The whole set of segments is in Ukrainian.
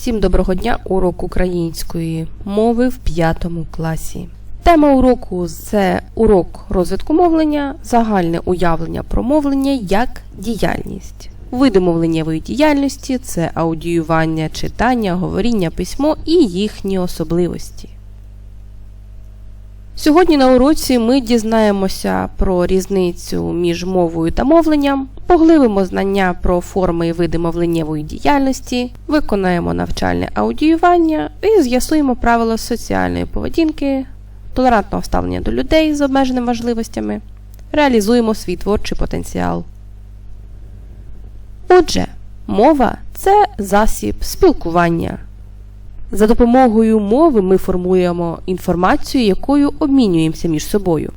Всім доброго дня! Урок української мови в 5 класі. Тема уроку це урок розвитку мовлення, загальне уявлення про мовлення як діяльність. Види мовленнєвої діяльності це аудіювання, читання, говоріння, письмо і їхні особливості. Сьогодні на уроці ми дізнаємося про різницю між мовою та мовленням, поглибимо знання про форми і види мовленнєвої діяльності, виконаємо навчальне аудіювання і з'ясуємо правила соціальної поведінки, толерантного ставлення до людей з обмеженими важливостями, реалізуємо свій творчий потенціал. Отже, мова це засіб спілкування. За допомогою мови ми формуємо інформацію, якою обмінюємося між собою.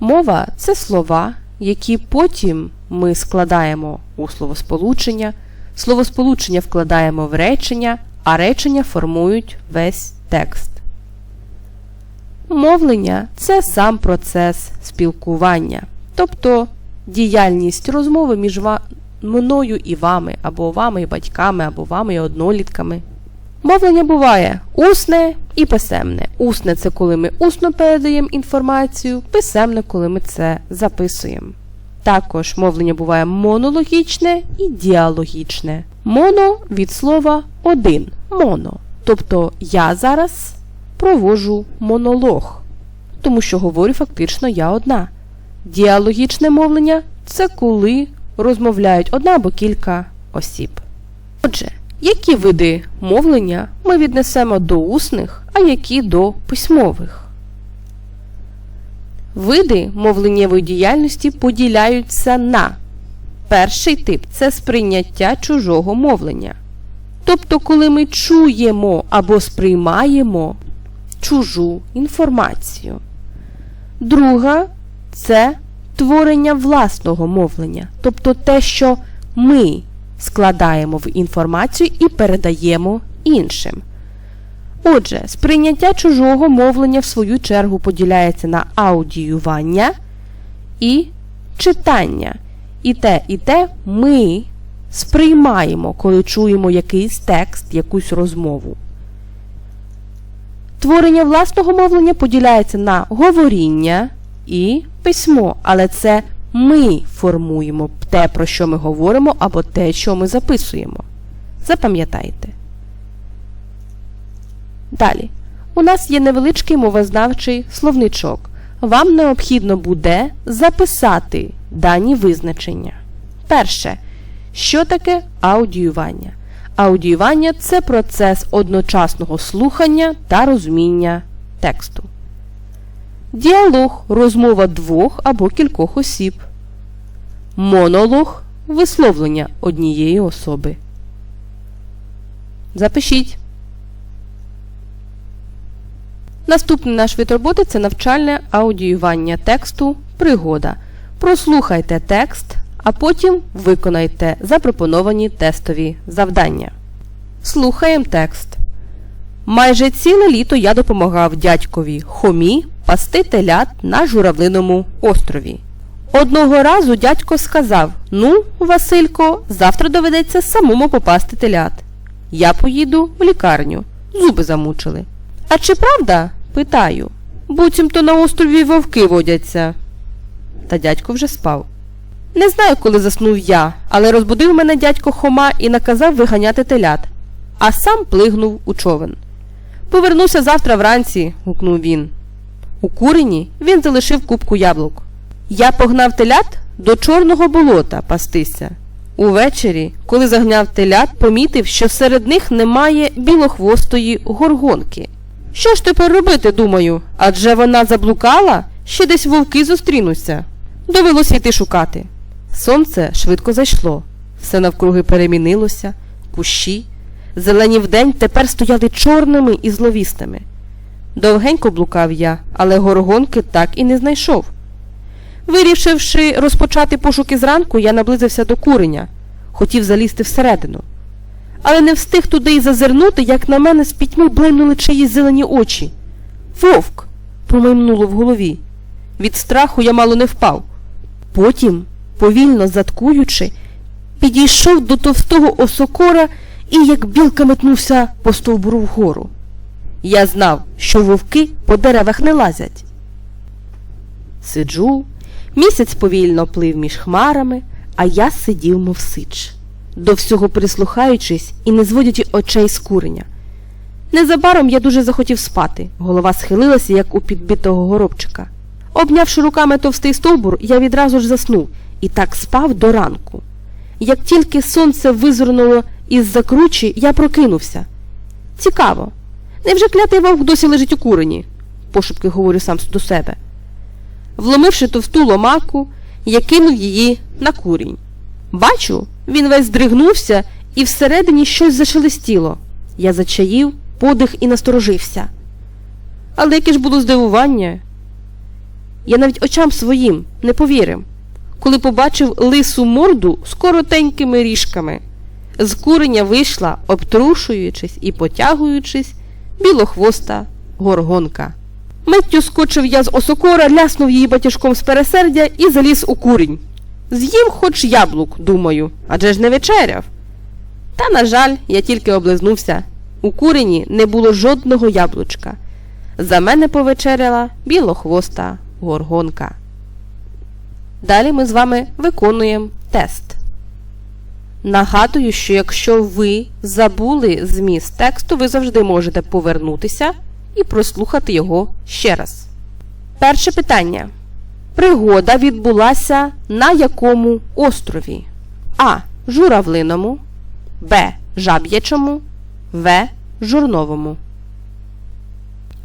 Мова це слова, які потім ми складаємо у словосполучення, словосполучення вкладаємо в речення, а речення формують весь текст. Мовлення це сам процес спілкування, тобто діяльність розмови між мною і вами, або вами і батьками, або вами і однолітками. Мовлення буває усне і писемне. Усне це коли ми усно передаємо інформацію, писемне, коли ми це записуємо. Також мовлення буває монологічне і діалогічне. Моно від слова один моно. Тобто я зараз проводжу монолог, тому що говорю фактично я одна. Діалогічне мовлення це коли розмовляють одна або кілька осіб. Отже, які види мовлення ми віднесемо до усних, а які до письмових? Види мовленнєвої діяльності поділяються на перший тип це сприйняття чужого мовлення. Тобто, коли ми чуємо або сприймаємо чужу інформацію. Друга це творення власного мовлення, тобто те, що ми складаємо в інформацію і передаємо іншим. Отже, сприйняття чужого мовлення в свою чергу поділяється на аудіювання і читання. І те, і те ми сприймаємо, коли чуємо якийсь текст, якусь розмову. Творення власного мовлення поділяється на говоріння і письмо, але це ми формуємо те, про що ми говоримо, або те, що ми записуємо. Запам'ятайте. Далі. У нас є невеличкий мовознавчий словничок. Вам необхідно буде записати дані визначення. Перше. Що таке аудіювання? Аудіювання це процес одночасного слухання та розуміння тексту. Діалог розмова двох або кількох осіб. Монолог висловлення однієї особи. Запишіть. Наступний наш вид роботи це навчальне аудіювання тексту Пригода. Прослухайте текст, а потім виконайте запропоновані тестові завдання. Слухаємо текст. Майже ціле літо я допомагав дядькові Хомі пасти телят на журавлиному острові. Одного разу дядько сказав Ну, Василько, завтра доведеться самому попасти телят. Я поїду в лікарню. Зуби замучили. А чи правда? Питаю. Буцімто на острові вовки водяться. Та дядько вже спав. Не знаю, коли заснув я, але розбудив мене дядько Хома і наказав виганяти телят, а сам плигнув у човен. Повернуся завтра вранці, гукнув він. У курені він залишив кубку яблук. Я погнав телят до чорного болота пастися. Увечері, коли загняв телят, помітив, що серед них немає білохвостої горгонки. Що ж тепер робити, думаю, адже вона заблукала, ще десь вовки зустрінуться. Довелося йти шукати. Сонце швидко зайшло, все навкруги перемінилося, кущі, зелені вдень тепер стояли чорними і зловісними. Довгенько блукав я, але горгонки так і не знайшов. Вирішивши розпочати пошуки зранку, я наблизився до куреня, хотів залізти всередину. Але не встиг туди й зазирнути, як на мене з пітьми блимнули чиїсь зелені очі. Вовк! промайнуло в голові. Від страху я мало не впав. Потім, повільно заткуючи, підійшов до товстого осокора і як білка метнувся по стовбуру вгору. Я знав, що вовки по деревах не лазять. Сиджу, місяць повільно плив між хмарами, а я сидів, мов сич, до всього прислухаючись і не зводячи очей з куреня. Незабаром я дуже захотів спати, голова схилилася, як у підбитого горобчика. Обнявши руками товстий стовбур, я відразу ж заснув і так спав до ранку. Як тільки сонце визирнуло із закручі, я прокинувся. Цікаво. Невже клятий вовк досі лежить у курені? пошепки говорю сам до себе. Вломивши товсту ломаку, я кинув її на курінь. Бачу, він весь здригнувся і всередині щось зашелестіло. Я зачаїв подих і насторожився. Але яке ж було здивування? Я навіть очам своїм не повірив, коли побачив лису морду з коротенькими ріжками. З куреня вийшла, обтрушуючись і потягуючись, білохвоста горгонка. Миттю скочив я з осокора, ляснув її батяжком з пересердя і заліз у курінь. З'їм хоч яблук, думаю, адже ж не вечеряв. Та, на жаль, я тільки облизнувся. У курені не було жодного яблучка. За мене повечеряла білохвоста горгонка. Далі ми з вами виконуємо тест. Нагадую, що якщо ви забули зміст тексту, ви завжди можете повернутися і прослухати його ще раз. Перше питання. Пригода відбулася на якому острові? А. Журавлиному, Б. Жаб'ячому, В. Журновому.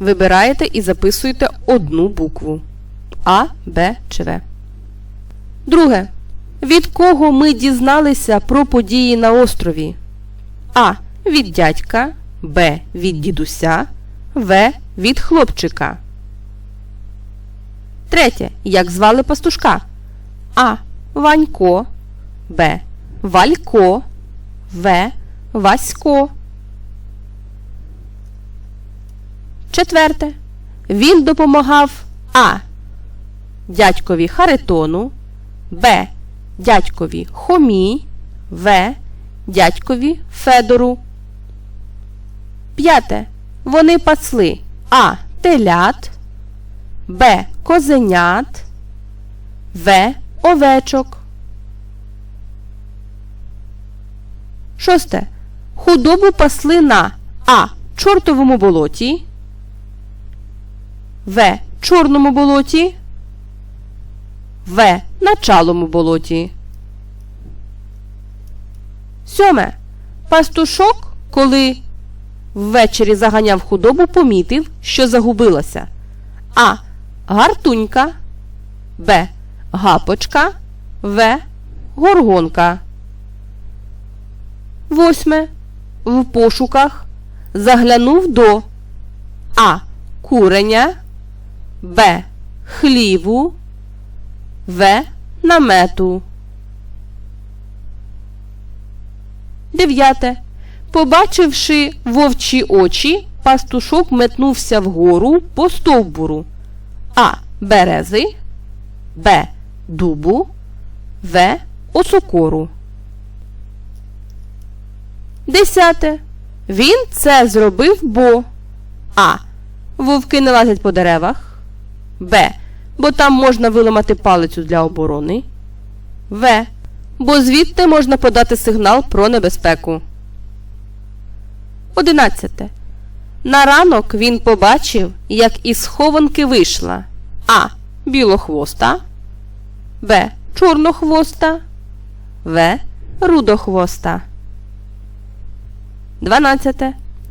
Вибираєте і записуєте одну букву А, Б чи В. Друге. Від кого ми дізналися про події на острові? А. Від дядька, Б. Від дідуся, В. Від хлопчика. Третє. Як звали пастушка? А. Ванько, Б. Валько, В. Васько. Четверте. Він допомагав А. Дядькові Харитону, Б. Дядькові Хомі, В. Дядькові Федору. П'яте. Вони пасли А. Телят, Б. Козенят, В. Овечок. Шосте. Худобу пасли на А. Чортовому болоті, В. Чорному болоті, В. Началому болоті. Сьоме. Пастушок, коли ввечері заганяв худобу, помітив, що загубилася. А. Гартунька, Б. Гапочка, В. Горгонка. Восьме. В пошуках заглянув до А. Куреня, Б. Хліву, В. Намету. Дев'яте. Побачивши вовчі очі, пастушок метнувся вгору по стовбуру А. Берези, Б. Дубу, В. Осокору. Десяте. Він це зробив, бо А. Вовки не лазять по деревах. Б. Бо там можна виламати палицю для оборони. В. Бо звідти можна подати сигнал про небезпеку. Одинадцяте. На ранок він побачив, як із схованки вийшла А. Білохвоста, Б. Чорнохвоста, В. Рудохвоста. 12.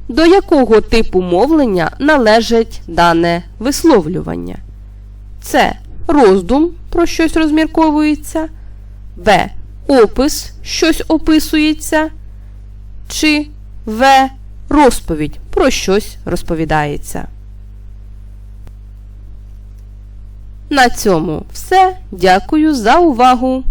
До якого типу мовлення належить дане висловлювання? Це роздум про щось розмірковується, Б. Опис щось описується, чи В. Розповідь про щось розповідається. На цьому все. Дякую за увагу!